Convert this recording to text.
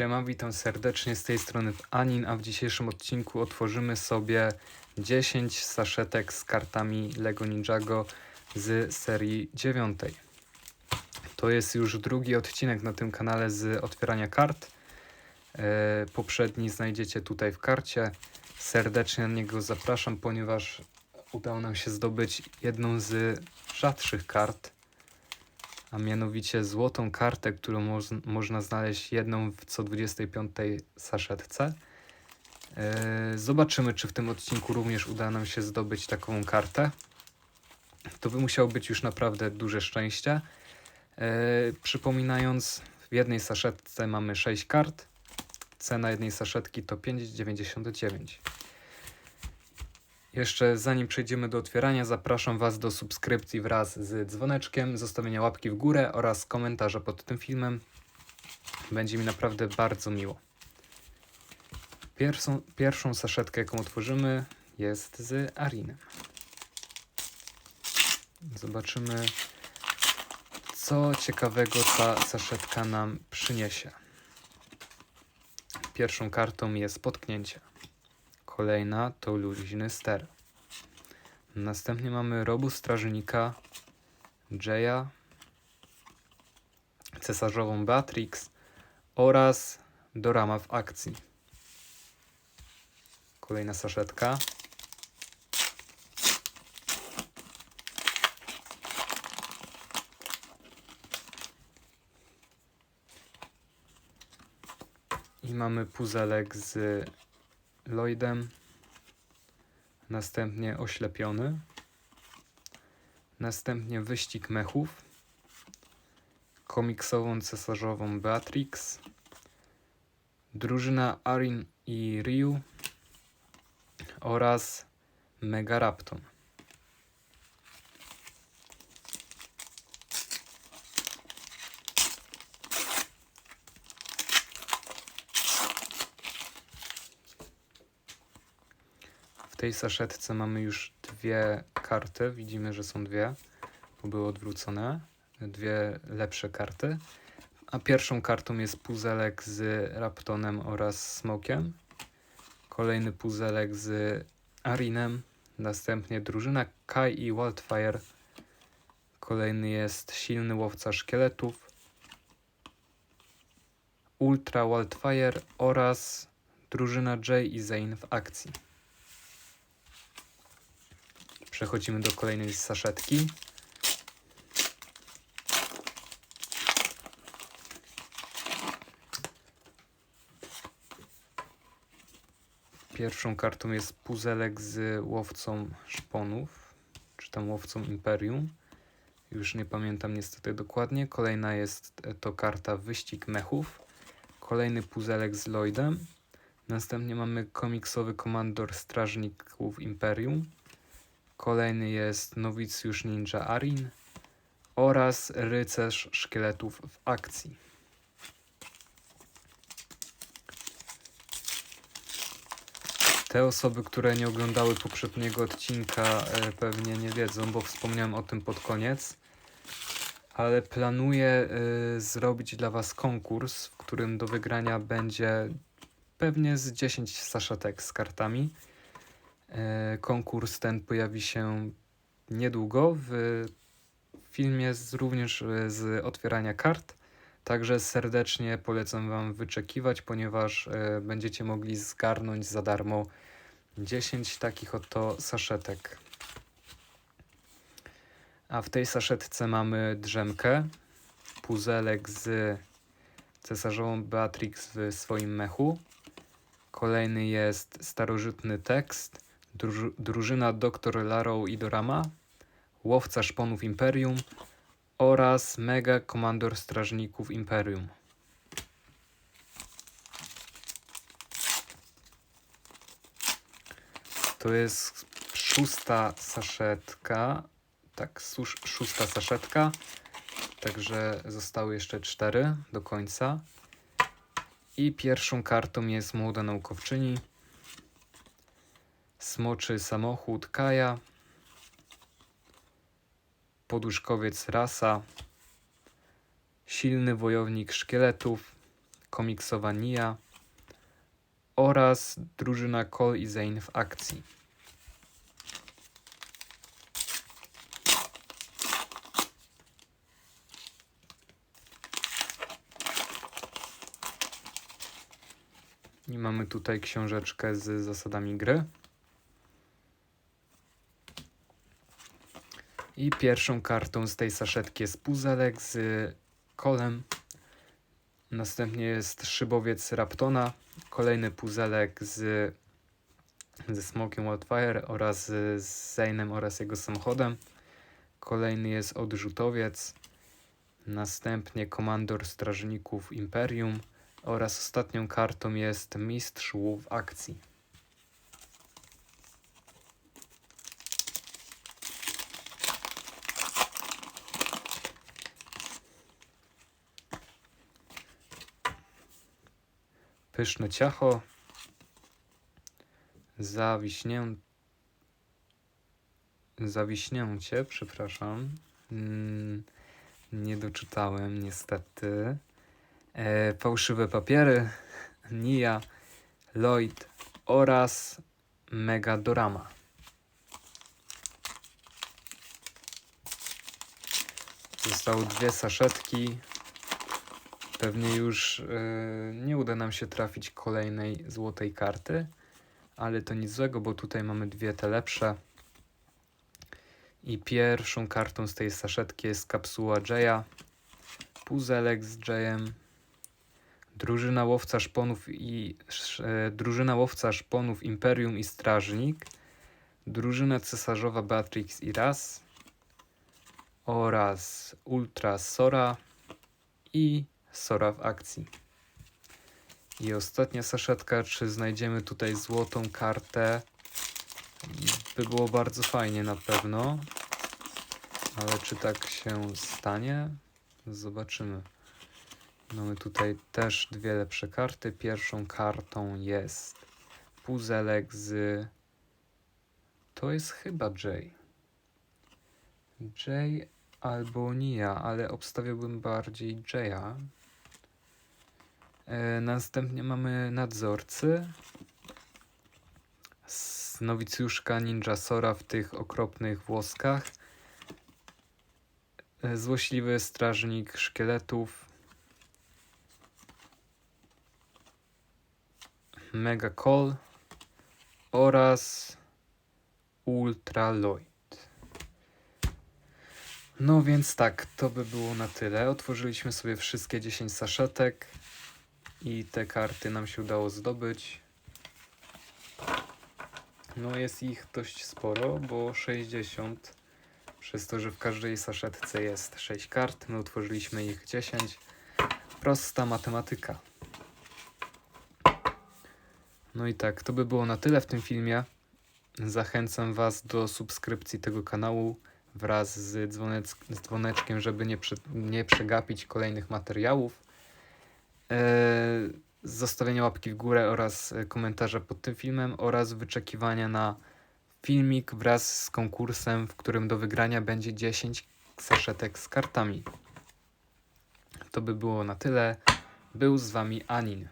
Siema, witam serdecznie z tej strony Anin, a w dzisiejszym odcinku otworzymy sobie 10 saszetek z kartami LEGO Ninjago z serii 9. To jest już drugi odcinek na tym kanale z otwierania kart. E, poprzedni znajdziecie tutaj w karcie. Serdecznie na niego zapraszam, ponieważ udało nam się zdobyć jedną z rzadszych kart a mianowicie złotą kartę, którą moz- można znaleźć jedną w co 25 saszetce. E, Zobaczymy, czy w tym odcinku również uda nam się zdobyć taką kartę. To by musiało być już naprawdę duże szczęście. E, Przypominając, w jednej saszetce mamy 6 kart. Cena jednej saszetki to 5,99. Jeszcze zanim przejdziemy do otwierania, zapraszam Was do subskrypcji wraz z dzwoneczkiem, zostawienia łapki w górę oraz komentarza pod tym filmem. Będzie mi naprawdę bardzo miło. Pierwszą, pierwszą saszetkę, jaką otworzymy, jest z Arinem. Zobaczymy, co ciekawego ta saszetka nam przyniesie. Pierwszą kartą jest potknięcie. Kolejna to luźny ster. Następnie mamy robu strażnika Jaya, cesarzową Beatrix oraz Dorama w akcji. Kolejna saszetka. I mamy puzelek z Lloydem, następnie oślepiony, następnie wyścig mechów, komiksową cesarzową Beatrix, drużyna Arin i Ryu oraz Mega tej saszetce mamy już dwie karty. Widzimy, że są dwie, bo były odwrócone. Dwie lepsze karty. A pierwszą kartą jest puzelek z Raptonem oraz Smokiem. Kolejny puzelek z Arinem. Następnie drużyna Kai i Wildfire. Kolejny jest silny łowca szkieletów. Ultra Wildfire oraz drużyna Jay i Zane w akcji. Przechodzimy do kolejnej saszetki. Pierwszą kartą jest puzelek z łowcą szponów, czy tam łowcą imperium. Już nie pamiętam niestety dokładnie. Kolejna jest to karta wyścig mechów. Kolejny puzelek z Lloydem. Następnie mamy komiksowy komandor strażników imperium. Kolejny jest nowicjusz ninja Arin oraz rycerz szkieletów w akcji. Te osoby, które nie oglądały poprzedniego odcinka, e, pewnie nie wiedzą, bo wspomniałem o tym pod koniec. Ale planuję e, zrobić dla Was konkurs, w którym do wygrania będzie pewnie z 10 saszetek z kartami. E, Konkurs ten pojawi się niedługo w filmie z, również e, z otwierania kart. Także serdecznie polecam Wam wyczekiwać, ponieważ e, będziecie mogli zgarnąć za darmo 10 takich oto saszetek. A w tej saszetce mamy drzemkę, puzelek z cesarzową Beatrix w swoim mechu. Kolejny jest starożytny tekst, druż- drużyna Dr. Larrow i Dorama, łowca szponów Imperium oraz Mega Komandor Strażników Imperium. To jest szósta saszetka. Tak, szósta saszetka. Także zostały jeszcze cztery do końca. I pierwszą kartą jest młoda naukowczyni. Smoczy samochód Kaja. Poduszkowiec rasa. Silny wojownik szkieletów. komiksowa Nia oraz drużyna Cole i Zane w akcji. I mamy tutaj książeczkę z zasadami gry. I pierwszą kartą z tej saszetki jest puzelek z kolem. Następnie jest szybowiec Raptona. Kolejny puzelek z, ze Smokiem Wildfire oraz z Zane'em oraz jego samochodem. Kolejny jest odrzutowiec. Następnie komandor strażników Imperium. Oraz ostatnią kartą jest mistrz łów akcji. Pyszne ciacho. Zawiśnię... Zawiśnięcie, przepraszam. Mm, nie doczytałem niestety. E, fałszywe papiery, Nia, Lloyd oraz Megadorama. Zostały dwie saszetki. Pewnie już e, nie uda nam się trafić kolejnej złotej karty, ale to nic złego, bo tutaj mamy dwie te lepsze. I pierwszą kartą z tej saszetki jest kapsuła Jaya, puzelek z Jayem, drużyna łowca szponów i e, drużyna łowca szponów Imperium i Strażnik, drużyna cesarzowa Beatrix i Raz oraz Ultra Sora i Sora w akcji. I ostatnia saszetka, czy znajdziemy tutaj złotą kartę? By było bardzo fajnie na pewno. Ale czy tak się stanie? Zobaczymy. Mamy tutaj też dwie lepsze karty. Pierwszą kartą jest puzelek z. To jest chyba J. J albo Nia, ale obstawiałbym bardziej J'a. E, następnie mamy nadzorcy. Z nowicjuszka Ninja Sora w tych okropnych włoskach. E, Złośliwy strażnik szkieletów. Mega Call oraz Ultra Lloyd. No więc tak, to by było na tyle. Otworzyliśmy sobie wszystkie 10 saszetek i te karty nam się udało zdobyć. No jest ich dość sporo, bo 60 przez to, że w każdej saszetce jest 6 kart, my utworzyliśmy ich 10. Prosta matematyka. No i tak, to by było na tyle w tym filmie. Zachęcam Was do subskrypcji tego kanału wraz z, dzwonec, z dzwoneczkiem, żeby nie, nie przegapić kolejnych materiałów. Eee, zostawienia łapki w górę oraz e, komentarza pod tym filmem oraz wyczekiwania na filmik wraz z konkursem, w którym do wygrania będzie 10 saszetek z kartami. To by było na tyle. Był z Wami Anin.